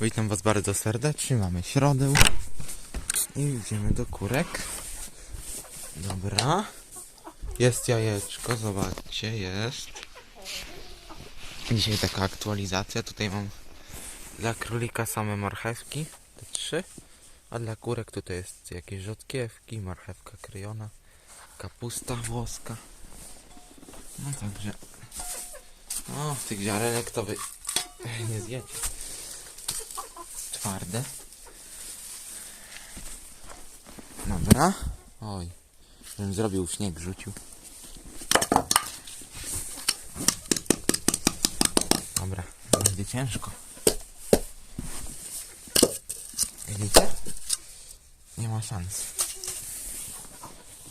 Witam Was bardzo serdecznie. Mamy środę i idziemy do kurek. Dobra. Jest jajeczko, zobaczcie, jest. Dzisiaj taka aktualizacja. Tutaj mam dla królika same marchewki, te trzy. A dla kurek tutaj jest jakieś rzodkiewki, marchewka kryjona, kapusta włoska. No także. O, tych ziarenek to wy nie zjecie. Twarde. Dobra. Oj, żebym zrobił śnieg, rzucił. Dobra, będzie ciężko. Widzicie? Nie ma szans.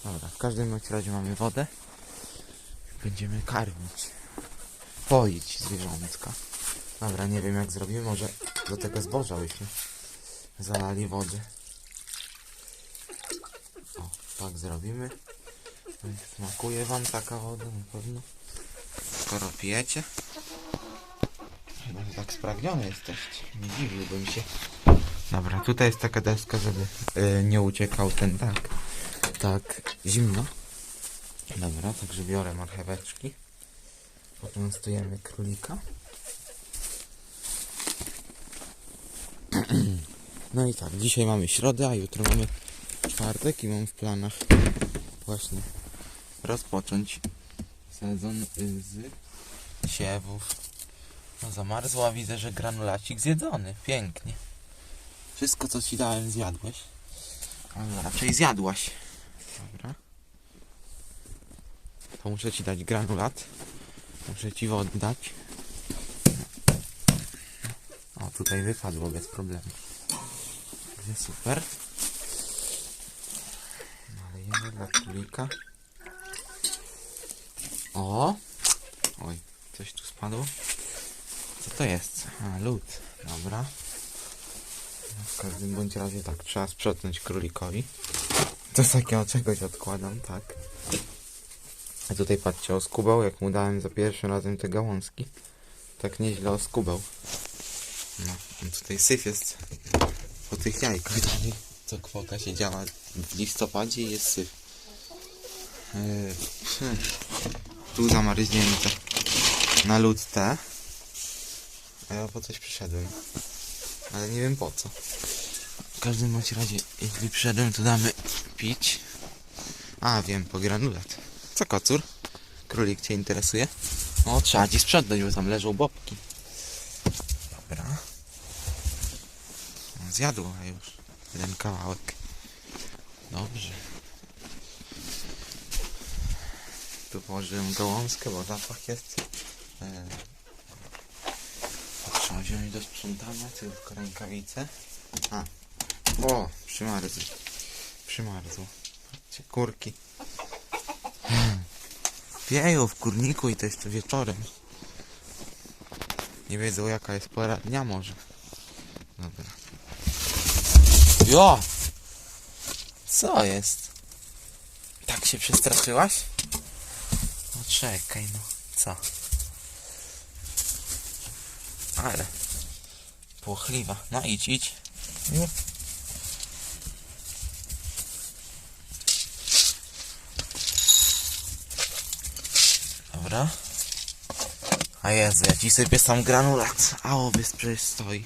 Dobra, w każdym razie mamy wodę. Będziemy karmić. Poić zwierzątka. Dobra, nie wiem jak zrobimy, może do tego zboża byśmy zalali wody. O, tak zrobimy. Smakuje wam taka woda na pewno. Skoro pijecie. Chyba, że tak spragnione jesteście. Nie dziwiłbym się. Dobra, tutaj jest taka deska, żeby y, nie uciekał ten tak. Tak, zimno. Dobra, także biorę marcheweczki. Poczęstujemy królika. No i tak, dzisiaj mamy środę, a jutro mamy czwartek i mam w planach właśnie rozpocząć sezon y, z siewów. No zamarzło, a widzę, że granulacik zjedzony. Pięknie. Wszystko co ci dałem zjadłeś. Ale raczej zjadłaś. Dobra. To muszę ci dać granulat. Muszę ci wody dać. Tutaj wypadło bez problemu. Także super. Nalejemy dla królika. O! Oj, coś tu spadło. Co to jest? A, lód. Dobra. No, W każdym bądź razie tak, trzeba sprzątnąć królikowi. To takiego czegoś odkładam, tak. A tutaj patrzcie, oskubał, jak mu dałem za pierwszym razem te gałązki. Tak nieźle oskubał. No, tutaj syf jest po tych jajkach dalej. Co kwota siedziała w listopadzie jest syf. Eee. Tu zamarznięte na lód te. A ja po coś przyszedłem. Ale nie wiem po co. W każdym bądź razie, jeśli przyszedłem, to damy pić. A, wiem, po granulat. Co kocur? Królik cię interesuje? O, trzeba ci sprzątnąć, bo tam leżą bobki. Dobra. O, Zjadła już jeden kawałek. Dobrze. Tu położyłem gałązkę, bo zapach jest. E, trzeba wziąć do sprzątania, tylko rękawice. A. O, przymarzł. Przymarzł. Patrzcie, kurki. Wieją w kurniku i to jeszcze wieczorem. Nie wiedzą jaka jest pora dnia może. Dobra. Jo! Co jest? Tak się przestraszyłaś? No czekaj no. Co? Ale. Płochliwa. No idź, idź. Dobra. A Jezu, ja ci sypię sam granulat. A owiec przecież stoi.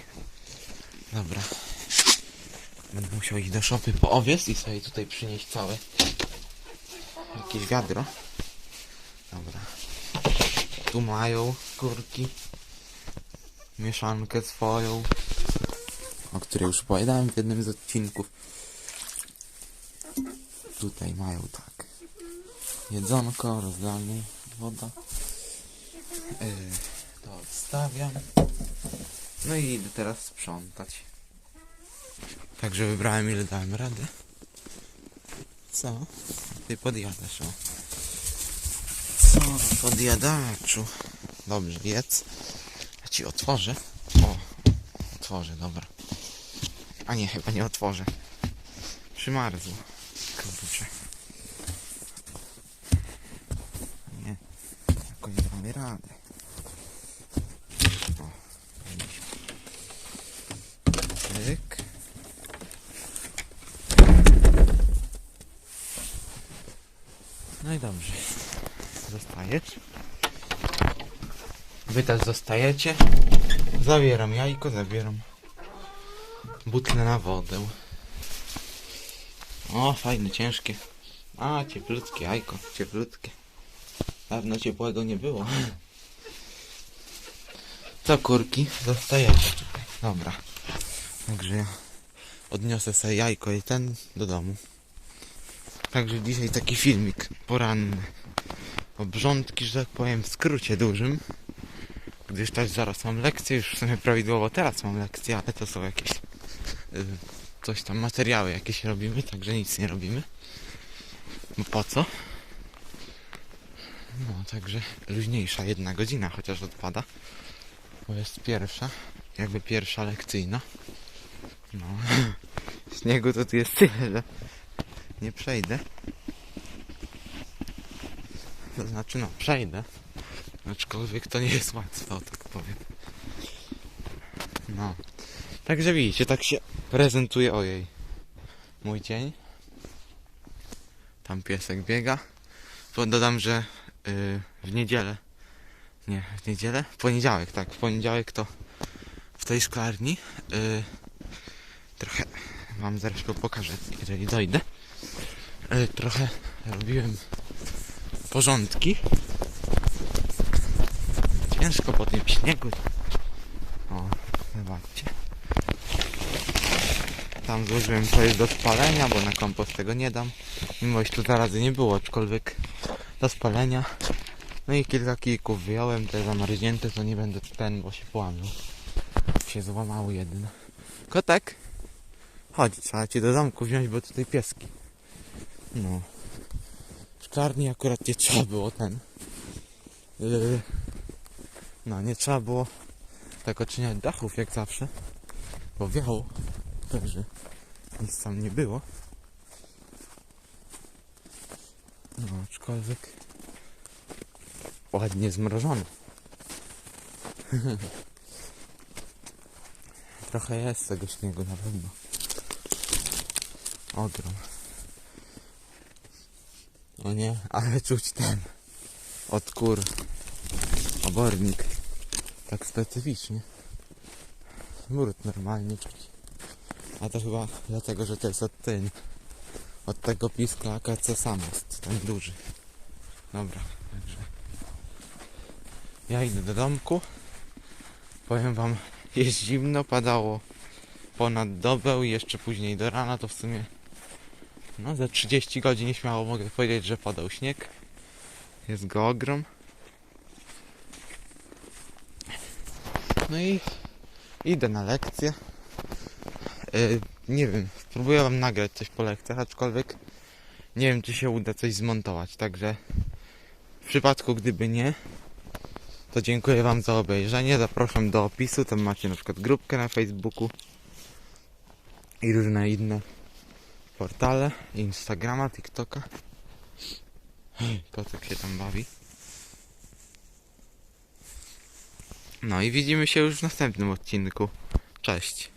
Dobra. Będę musiał iść do szopy po owiec i sobie tutaj przynieść całe jakieś wiadro. Dobra. Tu mają kurki. Mieszankę swoją. O której już opowiadałem w jednym z odcinków. Tutaj mają tak. Jedzonko, rozlane, woda. Yy, to odstawiam. No i idę teraz sprzątać. Także wybrałem ile dałem radę. Co? Ty podjadasz, o. Co? Podjadaczu. Dobrze, jedz. Ja ci otworzę. O, otworzę, dobra. A nie, chyba nie otworzę. Przymarzło. Kurczę. Nie. Jakoś damy radę. O, mieliśmy. Dobrze. Zostajesz. Wy też zostajecie. Zabieram jajko, zabieram butlę na wodę. O, fajne, ciężkie. A, cieplutkie jajko, cieplutkie. Dawno ciepłego nie było. Co kurki? Zostajecie. Dobra. Także ja odniosę sobie jajko i ten do domu. Także dzisiaj taki filmik poranny. Obrządki, że tak powiem, w skrócie dużym. Gdyż też zaraz mam lekcję, już w sumie prawidłowo teraz mam lekcję, ale to są jakieś y, coś tam, materiały jakieś robimy, także nic nie robimy. Bo po co? No, także luźniejsza jedna godzina chociaż odpada. Bo jest pierwsza, jakby pierwsza lekcyjna. No, śniegu to tu jest tyle, że nie przejdę. To znaczy, no, przejdę. Aczkolwiek to nie jest łatwe, o tak powiem. No. Także widzicie, tak się prezentuje, ojej, mój dzień. Tam piesek biega. Dodam, że yy, w niedzielę, nie, w niedzielę? W poniedziałek, tak, w poniedziałek to w tej szklarni yy, trochę wam zresztą pokażę, jeżeli dojdę. Yy, trochę robiłem porządki. Ciężko po tym śniegu. O, zobaczcie. Tam złożyłem coś do spalenia, bo na kompost tego nie dam. Mimo iż tu zarazy nie było, aczkolwiek do spalenia. No i kilka kijków wyjąłem, te zamarznięte, to nie będę ten, bo się połamił. Się złamało jedno. Kotek! Chodź, trzeba cię do domku wziąć, bo tutaj pieski. No. W szklarni akurat nie trzeba było ten. Yy, no, nie trzeba było tak odczyniać dachów jak zawsze, bo wiało, także nic tam nie było. No, aczkolwiek ładnie zmrożone. Trochę jest tego śniegu na pewno. Ogrom. O nie, ale czuć ten od kur obornik tak specyficznie. Murt normalnie czuć. A to chyba dlatego, że to jest od ten od tego pisklaka co sam jest, ten duży. Dobra, także ja idę do domku. Powiem wam, jest zimno, padało ponad dobę i jeszcze później do rana to w sumie no za 30 godzin nieśmiało mogę powiedzieć, że padał śnieg. Jest go ogrom. No i idę na lekcję. Yy, nie wiem, spróbuję wam nagrać coś po lekcjach, aczkolwiek nie wiem, czy się uda coś zmontować. Także w przypadku, gdyby nie, to dziękuję wam za obejrzenie. Zapraszam do opisu. Tam macie na przykład grupkę na Facebooku i różne inne portale, Instagrama, TikToka. Kotek się tam bawi. No i widzimy się już w następnym odcinku. Cześć.